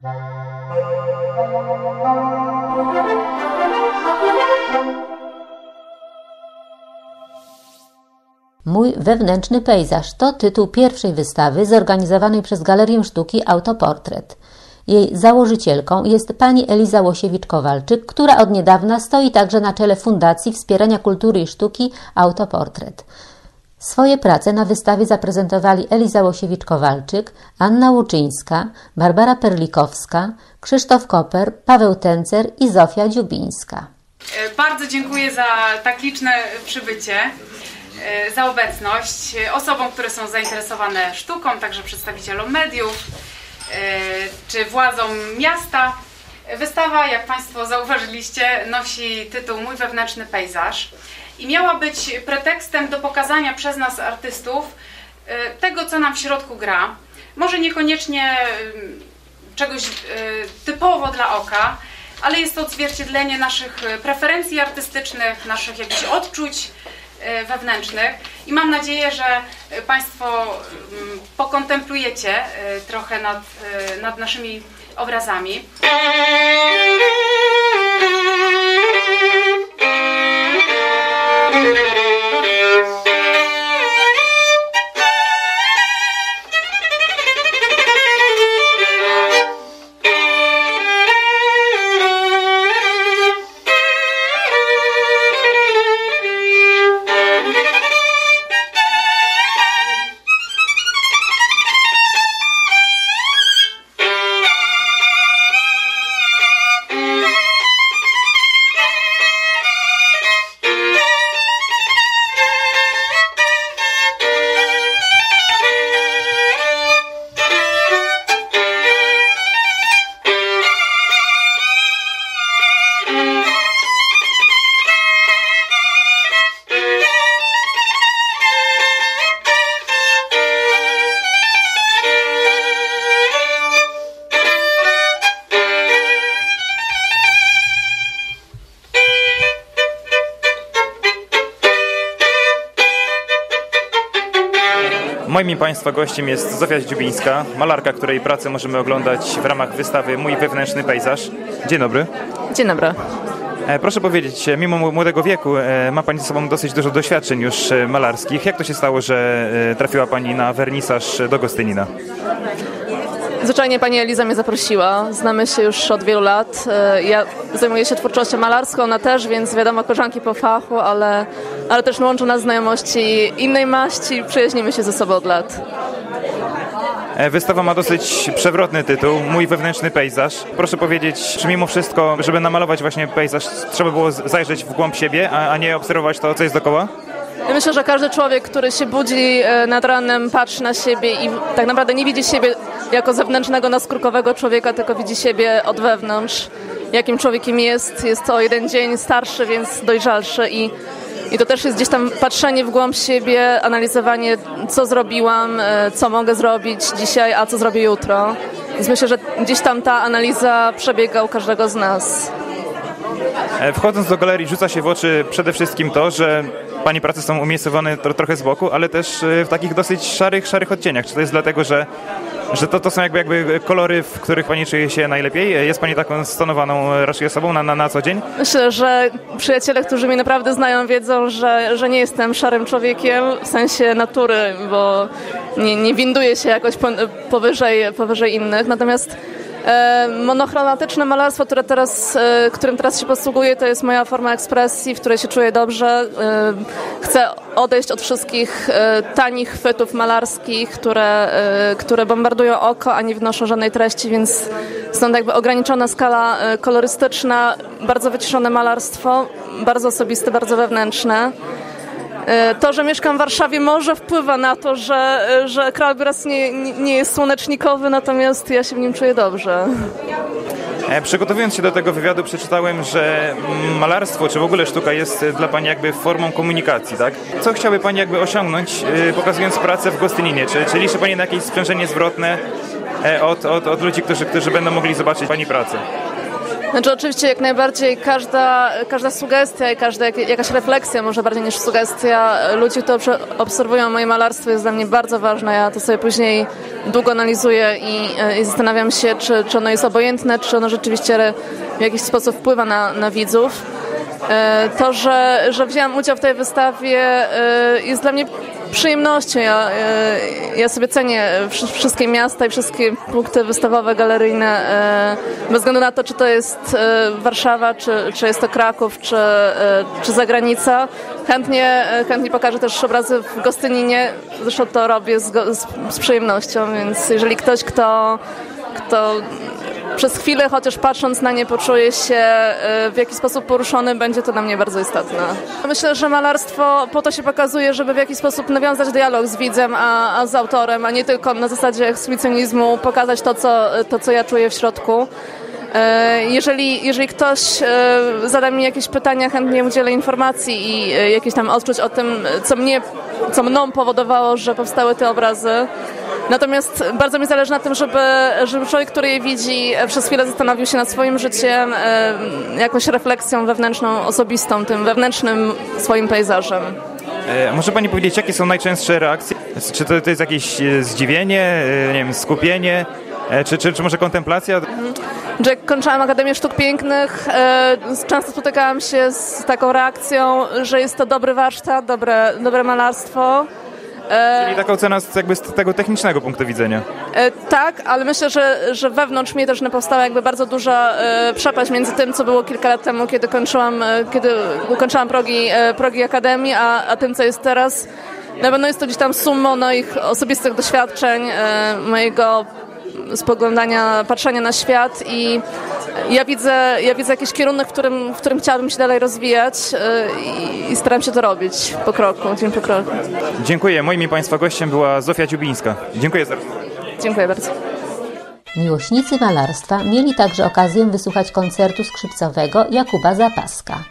Mój wewnętrzny pejzaż to tytuł pierwszej wystawy zorganizowanej przez Galerię Sztuki Autoportret. Jej założycielką jest pani Eliza Łosiewicz-Kowalczyk, która od niedawna stoi także na czele Fundacji Wspierania Kultury i Sztuki Autoportret. Swoje prace na wystawie zaprezentowali Eliza Łosiewicz-Kowalczyk, Anna Łuczyńska, Barbara Perlikowska, Krzysztof Koper, Paweł Tencer i Zofia Dziubińska. E, bardzo dziękuję za tak liczne przybycie, e, za obecność osobom, które są zainteresowane sztuką, także przedstawicielom mediów e, czy władzom miasta. Wystawa, jak Państwo zauważyliście, nosi tytuł Mój wewnętrzny pejzaż i miała być pretekstem do pokazania przez nas artystów tego, co nam w środku gra. Może niekoniecznie czegoś typowo dla oka, ale jest to odzwierciedlenie naszych preferencji artystycznych, naszych jakichś odczuć wewnętrznych i mam nadzieję, że Państwo pokontemplujecie trochę nad, nad naszymi obrazami. Moim Państwa gościem jest Zofia Dziubińska, malarka, której pracę możemy oglądać w ramach wystawy Mój wewnętrzny pejzaż. Dzień dobry. Dzień dobry. E, Proszę powiedzieć, mimo młodego wieku e, ma Pani ze sobą dosyć dużo doświadczeń już e, malarskich. Jak to się stało, że e, trafiła Pani na wernisaż do Gostynina? Zwyczajnie pani Eliza mnie zaprosiła. Znamy się już od wielu lat. E, Ja zajmuję się twórczością malarską, ona też, więc wiadomo, koleżanki po fachu, ale, ale też łączą nas znajomości innej maści. Przyjaźnimy się ze sobą od lat. E, Wystawa ma dosyć przewrotny tytuł, Mój wewnętrzny pejzaż. Proszę powiedzieć, czy mimo wszystko, żeby namalować właśnie pejzaż, trzeba było zajrzeć w głąb siebie, a, a nie obserwować to, co jest dookoła? Myślę, że każdy człowiek, który się budzi e, nad ranem, patrzy na siebie i tak naprawdę nie widzi siebie jako zewnętrznego, naskórkowego człowieka, tylko widzi siebie od wewnątrz. Jakim człowiekiem jest, jest o jeden dzień starszy, więc dojrzalszy i, i to też jest gdzieś tam patrzenie w głąb siebie, analizowanie, co zrobiłam, e, co mogę zrobić dzisiaj, a co zrobię jutro. Więc myślę, że gdzieś tam ta analiza przebiega u każdego z nas. E, Wchodząc do galerii rzuca się w oczy przede wszystkim to, że Pani prace są umiejscowione tro, trochę z boku, ale też e, w takich dosyć szarych, szarych odcieniach. Czy to jest dlatego, że, że to, to są jakby, jakby kolory, w których Pani czuje się najlepiej? E, Jest Pani taką stonowaną e, raczej osobą na, na, na co dzień? Myślę, że przyjaciele, którzy mnie naprawdę znają, wiedzą, że, że nie jestem szarym człowiekiem w sensie natury, bo nie, nie winduję się jakoś po, powyżej, powyżej innych. Natomiast monochromatyczne malarstwo, które teraz, e, którym teraz się posługuję, to jest moja forma ekspresji, w której się czuję dobrze. E, chcę odejść od wszystkich e, tanich chwytów malarskich, które, e, które bombardują oko, a nie wnoszą żadnej treści, więc stąd jakby ograniczona skala e, kolorystyczna, bardzo wyciszone malarstwo, bardzo osobiste, bardzo wewnętrzne. E, To, że mieszkam w Warszawie może wpływa na to, że, e, że krajobraz nie, nie jest słonecznikowy, natomiast ja się w nim czuję dobrze. E, Przygotowując się do tego wywiadu przeczytałem, że malarstwo, czy w ogóle sztuka jest dla Pani jakby formą komunikacji, tak? Co chciałaby Pani jakby osiągnąć, pokazując pracę w Gostyninie? Czy, czy liczy Pani na jakieś sprzężenie zwrotne od, od, od ludzi, którzy, którzy będą mogli zobaczyć Pani pracę? Znaczy oczywiście jak najbardziej każda, każda sugestia i każda jak- jakaś refleksja, może bardziej niż sugestia ludzi, którzy obserwują moje malarstwo jest dla mnie bardzo ważna. Ja to sobie później długo analizuję i, i zastanawiam się, czy, czy ono jest obojętne, czy ono rzeczywiście w jakiś sposób wpływa na, na widzów. E, To, że, że wzięłam udział w tej wystawie e, jest dla mnie przyjemnością. Ja, e, ja sobie cenię wszy- wszystkie miasta i wszystkie punkty wystawowe, galeryjne, bez względu na to, czy to jest Warszawa, czy, czy jest to Kraków, czy, czy zagranica. Chętnie, chętnie pokażę też obrazy w Gostyninie, zresztą to robię z, z, z przyjemnością, więc jeżeli ktoś, kto, kto przez chwilę, chociaż patrząc na nie, poczuje się e, w jakiś sposób poruszony, będzie to dla mnie bardzo istotne. Myślę, że malarstwo po to się pokazuje, żeby w jakiś sposób nawiązać dialog z widzem, a, a z autorem, a nie tylko na zasadzie ekshibicjonizmu pokazać to, co, to, co ja czuję w środku. E, Jeżeli, jeżeli ktoś e, zada mi jakieś pytania, chętnie udzielę informacji i jakichś tam odczuć o tym, co mnie, co mną powodowało, że powstały te obrazy. Natomiast bardzo mi zależy na tym, żeby, żeby człowiek, który je widzi, przez chwilę zastanowił się nad swoim życiem, e, jakąś refleksją wewnętrzną, osobistą, tym wewnętrznym swoim pejzażem. E, Może pani powiedzieć, jakie są najczęstsze reakcje? Czy to, to jest jakieś e, zdziwienie, nie wiem, skupienie, czy, czy, czy może kontemplacja? jak kończyłam Akademię Sztuk Pięknych, często spotykałam się z taką reakcją, że jest to dobry warsztat, dobre, dobre malarstwo. Czyli taka ocena z, jakby z tego technicznego punktu widzenia. E, tak, ale myślę, że, że wewnątrz mnie też powstała jakby bardzo duża e, przepaść między tym, co było kilka lat temu, kiedy kończyłam, e, kiedy ukończyłam progi, e, progi Akademii, a, a tym, co jest teraz. Na pewno jest to gdzieś tam sumą moich osobistych doświadczeń, e, mojego spoglądania, patrzenia na świat i ja widzę, ja widzę jakiś kierunek, w którym, w którym chciałabym się dalej rozwijać i, i staram się to robić po kroku, dzień po kroku. Dziękuję. Moim i Państwa gościem była Zofia Dziubińska. Dziękuję za rozmowę. Dziękuję bardzo. Miłośnicy malarstwa mieli także okazję wysłuchać koncertu skrzypcowego Jakuba Zapaska.